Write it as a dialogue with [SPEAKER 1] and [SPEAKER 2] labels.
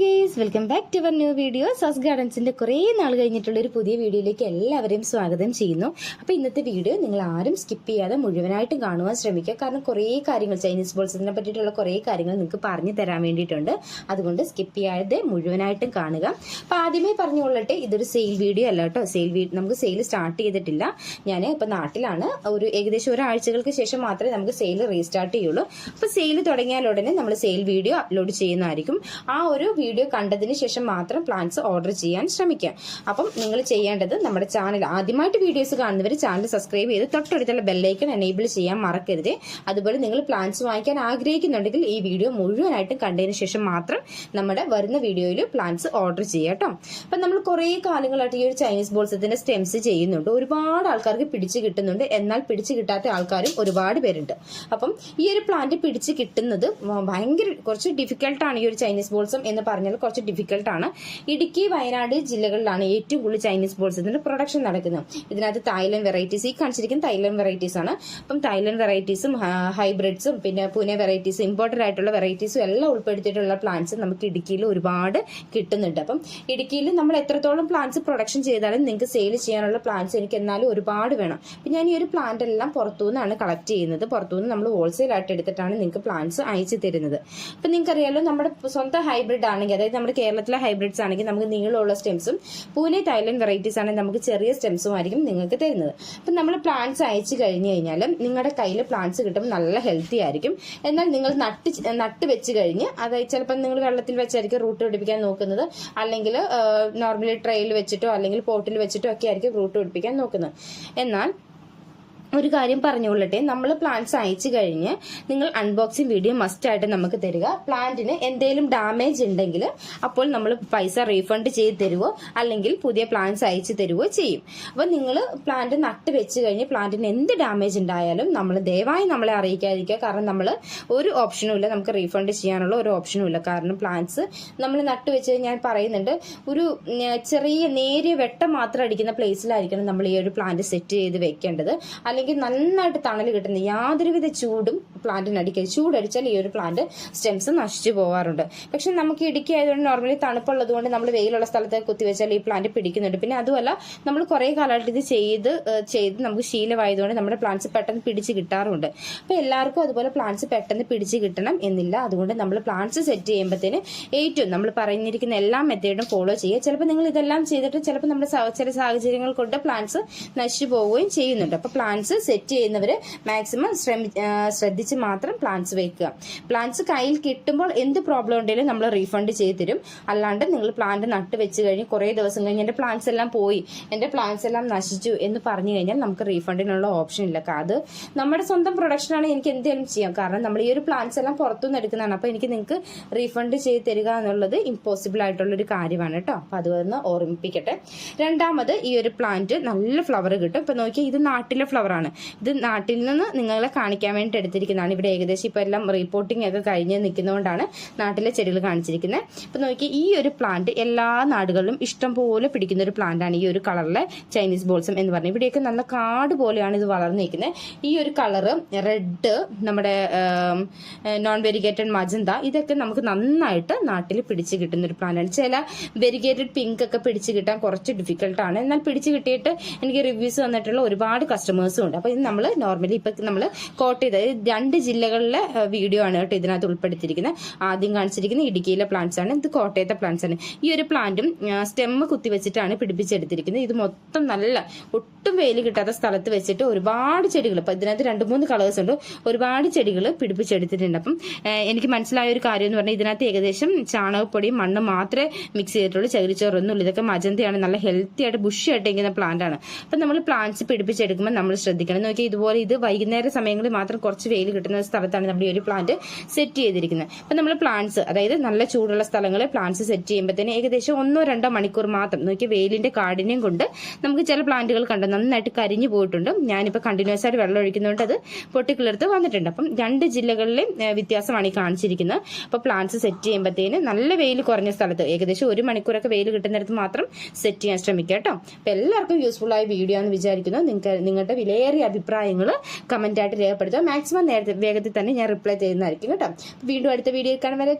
[SPEAKER 1] Guys welcome back to our new video സസ് ഗാർഡൻസിന്റെ കുറേ നാൾ കഴിഞ്ഞിട്ടുള്ള ഒരു പുതിയ വീഡിയോയിലേക്ക് എല്ലാവരെയും സ്വാഗതം ചെയ്യുന്നു. അപ്പോൾ ഇന്നത്തെ വീഡിയോ നിങ്ങൾ ആരും സ്കിപ്പ് ചെയ്യാതെ മുഴുവനായിട്ടും കാണുവാൻ ശ്രമിക്കുക. കാരണം കുറേ കാര്യങ്ങൾ ചൈനീസ് ബോൾസിനെ പറ്റിയിട്ടുള്ള കുറേ കാര്യങ്ങൾ നിങ്ങൾക്ക് പറഞ്ഞു തരാൻ വേണ്ടിയിട്ടുണ്ട്. അതുകൊണ്ട് സ്കിപ്പ് ചെയ്യാതെ മുഴുവനായിട്ടും കാണുക. അപ്പോൾ ആദ്യമേ പറഞ്ഞുകൊള്ളട്ടെ ഇതൊരു സെയിൽ വീഡിയോ അല്ല കേട്ടോ. സെയിൽ നമുക്ക് സെയിൽ സ്റ്റാർട്ട് ചെയ്തിട്ടില്ല. ഞാൻ ഇപ്പോൾ നാട്ടിലാണ്. ഒരു ഏകദേശം ഒരാഴ്ചകൾക്ക് ശേഷം മാത്രമേ നമുക്ക് സെയിൽ റീസ്റ്റാർട്ട് ചെയ്യുള്ളൂ. അപ്പോൾ സെയിൽ തുടങ്ങിയാൽ ഉടനെ നമ്മൾ സെയിൽ വീഡിയോ അപ്ലോഡ് ചെയ്യുന്നതായിരിക്കും. ആ ഒരു വീഡിയോ കണ്ടതിന് ശേഷം മാത്രം പ്ലാന്റ്സ് ഓർഡർ ചെയ്യാൻ ശ്രമിക്കുക. അപ്പം നിങ്ങൾ ചെയ്യേണ്ടത് നമ്മുടെ ചാനൽ ആദ്യമായിട്ട് വീഡിയോസ് കാണുന്നവർ ചാനൽ സബ്സ്ക്രൈബ് ചെയ്ത് തൊട്ടടുത്തുള്ള ബെല്ലൈക്കൺ എനേബിൾ ചെയ്യാൻ മറക്കരുത്. അതുപോലെ നിങ്ങൾ പ്ലാന്റ്സ് വാങ്ങിക്കാൻ ആഗ്രഹിക്കുന്നുണ്ടെങ്കിൽ ഈ വീഡിയോ മുഴുവനായിട്ടും കണ്ടതിന് ശേഷം മാത്രം നമ്മുടെ വരുന്ന വീഡിയോയിൽ പ്ലാന്റ്സ് ഓർഡർ ചെയ്യാട്ടോ കേട്ടോ. അപ്പം നമ്മൾ കുറേ കാലങ്ങളായിട്ട് ഈ ഒരു ചൈനീസ് ബോൾസത്തിന്റെ സ്റ്റെംസ് ചെയ്യുന്നുണ്ട്. ഒരുപാട് ആൾക്കാർക്ക് പിടിച്ചു കിട്ടുന്നുണ്ട്. എന്നാൽ പിടിച്ചു കിട്ടാത്ത ആൾക്കാരും ഒരുപാട് പേരുണ്ട്. അപ്പം ഈ ഒരു പ്ലാന്റ് പിടിച്ച് കിട്ടുന്നത് ഭയങ്കര കുറച്ച് ഡിഫിക്കൽട്ടാണ് ഈ ഒരു ചൈനീസ് ബോൾസം എന്ന് പറഞ്ഞാൽ കുറച്ച് ഡിഫിക്കൽട്ടാണ് ഇടുക്കി വയനാട് ജില്ലകളിലാണ് ഏറ്റവും കൂടുതൽ ചൈനീസ് ബോൾസിന്റെ പ്രൊഡക്ഷൻ നടക്കുന്നത്. ഇതിനകത്ത് തായ്ലൻഡ് വെറൈറ്റീസ് ഈ കാണിച്ചിരിക്കുന്ന തായ്ലൻഡ് വെറൈറ്റീസ് ആണ്. അപ്പം തായ്ലൻഡ് വെറൈറ്റീസും ഹൈബ്രിഡ്സും പിന്നെ പൂനെ വെറൈറ്റീസും ഇമ്പോർട്ടന്റ് ആയിട്ടുള്ള വെറൈറ്റീസും എല്ലാം ഉൾപ്പെടുത്തിയിട്ടുള്ള പ്ലാന്റ്സ് നമുക്ക് ഇടുക്കിയിൽ ഒരുപാട് കിട്ടുന്നുണ്ട്. അപ്പം ഇടുക്കിയിൽ നമ്മൾ എത്രത്തോളം പ്ലാന്റ്സ് പ്രൊഡക്ഷൻ ചെയ്താലും നിങ്ങൾക്ക് സെയിൽ ചെയ്യാനുള്ള പ്ലാന്റ്സ് എനിക്ക് എന്നാലും ഒരുപാട് വേണം. അപ്പം ഞാൻ ഈ ഒരു പ്ലാന്റ് എല്ലാം പുറത്തുനിന്നാണ് കളക്ട് ചെയ്യുന്നത്. പുറത്തുനിന്ന് നമ്മൾ ഹോൾസെയിൽ ആയിട്ട് എടുത്തിട്ടാണ് നിങ്ങൾക്ക് പ്ലാന്റ്സ് അയച്ചു തരുന്നത്. അപ്പം നിങ്ങൾക്കറിയാലോ നമ്മുടെ സ്വന്തം ഹൈബ്രിഡ് ആണെങ്കിൽ അതായത് നമ്മുടെ കേരളത്തിലെ ഹൈബ്രിഡ്സ് ആണെങ്കിൽ നമുക്ക് നീളമുള്ള സ്റ്റെംസും പൂനെ തായ്ലൻഡ് വെറൈറ്റീസ് ആണെങ്കിൽ നമുക്ക് ചെറിയ സ്റ്റെംസും ആയിരിക്കും നിങ്ങൾക്ക് തരുന്നത്. അപ്പം നമ്മൾ പ്ലാന്റ്സ് അയച്ചു കഴിഞ്ഞു കഴിഞ്ഞാൽ നിങ്ങളുടെ കയ്യിൽ പ്ലാന്റ്സ് കിട്ടുമ്പോൾ നല്ല ഹെൽത്തി ആയിരിക്കും. എന്നാൽ നിങ്ങൾ നട്ട് നട്ട് വെച്ച് കഴിഞ്ഞ് അതായത് ചിലപ്പോൾ നിങ്ങൾ വെള്ളത്തിൽ വെച്ചായിരിക്കും റൂട്ട് പിടിപ്പിക്കാൻ നോക്കുന്നത് അല്ലെങ്കിൽ നോർമലി ട്രെയിൽ വെച്ചിട്ടോ അല്ലെങ്കിൽ പോട്ടിൽ വെച്ചിട്ടോ ഒക്കെ ആയിരിക്കും റൂട്ട് പിടിപ്പിക്കാൻ നോക്കുന്നത്. എന്നാൽ ഒരു കാര്യം പറഞ്ഞുകൊള്ളട്ടെ. നമ്മൾ പ്ലാന്റ്സ് അയച്ചു കഴിഞ്ഞ് നിങ്ങൾ അൺബോക്സിംഗ് വീഡിയോ മസ്റ്റ് ആയിട്ട് നമുക്ക് തരിക. പ്ലാന്റിന് എന്തെങ്കിലും ഡാമേജ് ഉണ്ടെങ്കിൽ അപ്പോൾ നമ്മൾ പൈസ റീഫണ്ട് ചെയ്ത് തരുവോ അല്ലെങ്കിൽ പുതിയ പ്ലാന്റ്സ് അയച്ചു തരുവോ ചെയ്യും. അപ്പോൾ നിങ്ങൾ പ്ലാന്റ് നട്ട് വെച്ച് കഴിഞ്ഞ് പ്ലാന്റിന് എന്ത് ഡാമേജ് ഉണ്ടായാലും നമ്മൾ ദയവായി നമ്മളെ അറിയിക്കാതിരിക്കുക. കാരണം നമ്മൾ ഒരു ഓപ്ഷനും ഇല്ല നമുക്ക് റീഫണ്ട് ചെയ്യാനുള്ള ഒരു ഓപ്ഷനും ഇല്ല. കാരണം പ്ലാന്റ്സ് നമ്മൾ നട്ട് വെച്ച് ഞാൻ പറയുന്നുണ്ട് ഒരു ചെറിയ നേരിയ വെട്ടം മാത്രം അടിക്കുന്ന പ്ലേസിലായിരിക്കണം നമ്മൾ ഈ ഒരു പ്ലാന്റ് സെറ്റ് ചെയ്ത് വെക്കേണ്ടത്. അല്ലെങ്കിൽ അല്ലെങ്കിൽ നന്നായിട്ട് തണൽ കിട്ടുന്ന യാതൊരുവിധ ചൂടും പ്ലാന്റിന് അടിക്കരുത്. ചൂടടിച്ചാൽ ഈ ഒരു പ്ലാന്റ് സ്റ്റെംസ് നശിച്ചു പോവാറുണ്ട്. പക്ഷെ നമുക്ക് ഇടുക്കി ആയതുകൊണ്ട് നോർമലി തണുപ്പുള്ളത് കൊണ്ട് നമ്മൾ വെയിലുള്ള സ്ഥലത്ത് കുത്തിവെച്ചാൽ ഈ പ്ലാന്റ് പിടിക്കുന്നുണ്ട്. പിന്നെ അതുമല്ല നമ്മൾ കുറേ കാലമായിട്ട് ഇത് ചെയ്ത് ചെയ്ത് നമുക്ക് ശീലമായതുകൊണ്ട് നമ്മുടെ പ്ലാന്റ്സ് പെട്ടെന്ന് പിടിച്ച് കിട്ടാറുണ്ട്. അപ്പോൾ എല്ലാവർക്കും അതുപോലെ പ്ലാന്റ്സ് പെട്ടെന്ന് പിടിച്ച് കിട്ടണം എന്നില്ല. അതുകൊണ്ട് നമ്മൾ പ്ലാന്റ്സ് സെറ്റ് ചെയ്യുമ്പോഴത്തേന് ഏറ്റവും നമ്മൾ പറഞ്ഞിരിക്കുന്ന എല്ലാ മെത്തേഡും ഫോളോ ചെയ്യുക. ചിലപ്പോൾ നിങ്ങൾ ഇതെല്ലാം ചെയ്തിട്ട് ചിലപ്പോൾ നമ്മുടെ ചില സാഹചര്യങ്ങൾ കൊണ്ട് പ്ലാന്റ്സ് നശിച്ചു പോവുകയും ചെയ്യുന്നുണ്ട്. അപ്പോൾ പ്ലാന്റ്സ് സെറ്റ് ചെയ്യുന്നവർ മാക്സിമം ശ്രദ്ധിച്ച് മാത്രം പ്ലാന്റ്സ് വെക്കുക. പ്ലാന്റ്സ് കയ്യിൽ കിട്ടുമ്പോൾ എന്ത് പ്രോബ്ലം ഉണ്ടെങ്കിലും നമ്മൾ റീഫണ്ട് ചെയ്ത് തരും. അല്ലാണ്ട് നിങ്ങൾ പ്ലാന്റ് നട്ട് വെച്ച് കഴിഞ്ഞ് കുറേ ദിവസം കഴിഞ്ഞ് എന്റെ പ്ലാന്റ്സ് എല്ലാം പോയി എന്റെ പ്ലാന്റ്സ് എല്ലാം നശിച്ചു എന്ന് പറഞ്ഞു കഴിഞ്ഞാൽ നമുക്ക് റീഫണ്ടിനുള്ള ഓപ്ഷൻ ഇല്ല. അത് നമ്മുടെ സ്വന്തം പ്രൊഡക്ഷനാണ് എനിക്ക് എന്തെങ്കിലും ചെയ്യാം. കാരണം നമ്മൾ ഈ ഒരു പ്ലാന്റ്സ് എല്ലാം പുറത്തുനിന്ന് എടുക്കുന്നതാണ്. അപ്പോൾ എനിക്ക് നിങ്ങൾക്ക് റീഫണ്ട് ചെയ്ത് തരിക എന്നുള്ളത് ഇമ്പോസിബിൾ ആയിട്ടുള്ളൊരു കാര്യമാണ് കേട്ടോ. അപ്പോൾ അതുവന്ന് ഓർമ്മിപ്പിക്കട്ടെ. രണ്ടാമത് ഈ ഒരു പ്ലാന്റ് നല്ല ഫ്ലവർ കിട്ടും. ഇപ്പം നോക്കിയാൽ ഇത് നാട്ടിലെ ഫ്ലവറാണ് ആണ്. ഇത് നാട്ടിൽ നിന്ന് നിങ്ങളെ കാണിക്കാൻ വേണ്ടി എടുത്തിരിക്കുന്നതാണ്. ഇവിടെ ഏകദേശം ഇപ്പൊ എല്ലാം റിപ്പോർട്ടിംഗ് ഒക്കെ കഴിഞ്ഞ് നിൽക്കുന്നതുകൊണ്ടാണ് നാട്ടിലെ ചെടികൾ കാണിച്ചിരിക്കുന്നത് ഇപ്പൊ നോക്കി ഈ ഒരു പ്ലാന്റ് എല്ലാ നാടുകളിലും ഇഷ്ടം പോലെ പിടിക്കുന്ന ഒരു പ്ലാന്റ് ആണ് ഈ ഒരു കളറിലെ ചൈനീസ് ബോൾസം എന്ന് പറഞ്ഞത് ഇവിടെയൊക്കെ നല്ല കാട് പോലെയാണ് ഇത് വളർന്നു നിൽക്കുന്നത് ഈ ഒരു കളറ് റെഡ് നമ്മുടെ നോൺ വെരിഗേറ്റഡ് മജന്ത ഇതൊക്കെ നമുക്ക് നന്നായിട്ട് നാട്ടിൽ പിടിച്ച് കിട്ടുന്ന ഒരു പ്ലാന്റ് ആണ്. ചില വെരിഗേറ്റഡ് പിങ്ക് ഒക്കെ പിടിച്ച് കിട്ടാൻ കുറച്ച് ഡിഫിക്കൽട്ടാണ് എന്നാൽ പിടിച്ച് കിട്ടിയിട്ട് എനിക്ക് റിവ്യൂസ് വന്നിട്ടുള്ള ഒരുപാട് കസ്റ്റമേഴ്സും ഉണ്ട്. അപ്പോൾ ഇത് നമ്മൾ നോർമലി ഇപ്പം നമ്മൾ കോട്ട് ചെയ്ത് രണ്ട് ജില്ലകളിലെ വീഡിയോ ആണ് കേട്ടോ ഇതിനകത്ത് ഉൾപ്പെടുത്തിയിരിക്കുന്നത്. ആദ്യം കാണിച്ചിരിക്കുന്ന ഇടുക്കിയിലെ പ്ലാന്റ്സ് ആണ് ഇത് കോട്ടയത്തെ പ്ലാന്റ്സ് ആണ്. ഈ ഒരു പ്ലാന്റും സ്റ്റെമ്മ് കുത്തിവെച്ചിട്ടാണ് പിടിപ്പിച്ചെടുത്തിരിക്കുന്നത്. ഇത് മൊത്തം നല്ല ഒട്ടും വെയിൽ കിട്ടാത്ത സ്ഥലത്ത് വെച്ചിട്ട് ഒരുപാട് ചെടികൾ ഇപ്പം ഇതിനകത്ത് രണ്ട് മൂന്ന് കളേഴ്സ് ഉണ്ട്. ഒരുപാട് ചെടികൾ പിടിപ്പിച്ചെടുത്തിട്ടുണ്ട്. അപ്പം എനിക്ക് മനസ്സിലായ ഒരു കാര്യം എന്ന് പറഞ്ഞാൽ ഇതിനകത്ത് ഏകദേശം ചാണകപ്പൊടിയും മണ്ണ് മാത്രമേ മിക്സ് ചെയ്തിട്ടുള്ളൂ. ചകിരിച്ചോറൊന്നുമില്ല ഇതൊക്കെ മജന്തയാണ്. നല്ല ഹെൽത്തി ആയിട്ട് ബുഷി ആയിട്ട് ഇരിക്കുന്ന പ്ലാന്റ് ആണ്. അപ്പം നമ്മൾ പ്ലാന്റ്സ് പിടിപ്പിച്ചെടുക്കുമ്പോൾ നമ്മൾ ശ്രദ്ധിക്കണം. നോക്കി ഇതുപോലെ ഇത് വൈകുന്നേര സമയങ്ങളിൽ മാത്രം കുറച്ച് വെയിൽ കിട്ടുന്ന സ്ഥലത്താണ് നമ്മുടെ ഈ ഒരു പ്ലാന്റ് സെറ്റ് ചെയ്തിരിക്കുന്നത്. അപ്പം നമ്മൾ പ്ലാന്റ്സ് അതായത് നല്ല ചൂടുള്ള സ്ഥലങ്ങളിൽ പ്ലാന്റ്സ് സെറ്റ് ചെയ്യുമ്പോൾ തന്നെ ഏകദേശം ഒന്നോ രണ്ടോ മണിക്കൂർ മാത്രം നോക്കി വെയിലിന്റെ കാഠിന്യം കൊണ്ട് നമുക്ക് ചില പ്ലാന്റുകൾ കണ്ട് നന്നായിട്ട് കരിഞ്ഞു പോയിട്ടുണ്ട്. ഞാനിപ്പോൾ കണ്ടിന്യൂസ് ആയിട്ട് വെള്ളം ഒഴിക്കുന്നതുകൊണ്ട് അത് പൊട്ടിക്കിളിർത്ത് വന്നിട്ടുണ്ട്. അപ്പം രണ്ട് ജില്ലകളിലെ വ്യത്യാസമാണ് ഈ കാണിച്ചിരിക്കുന്നത്. അപ്പോൾ പ്ലാന്റ്സ് സെറ്റ് ചെയ്യുമ്പോഴത്തേന് നല്ല വെയിൽ കുറഞ്ഞ സ്ഥലത്ത് ഏകദേശം ഒരു മണിക്കൂറൊക്കെ വെയിൽ കിട്ടുന്നിടത്ത് മാത്രം സെറ്റ് ചെയ്യാൻ ശ്രമിക്കുക കേട്ടോ. അപ്പം എല്ലാവർക്കും യൂസ്ഫുൾ ആയ വീഡിയോ എന്ന് വിചാരിക്കുന്നു. നിങ്ങൾക്ക് നിങ്ങളുടെ വിലയേറിയ അഭിപ്രായങ്ങൾ കമന്റായിട്ട് രേഖപ്പെടുത്തുക. മാക്സിമം നേരത്തെ വേഗത്തിൽ തന്നെ ഞാൻ റിപ്ലൈ ചെയ്യുന്നതായിരിക്കും കേട്ടോ. വീണ്ടും അടുത്ത വീഡിയോ കാണാൻ വരെ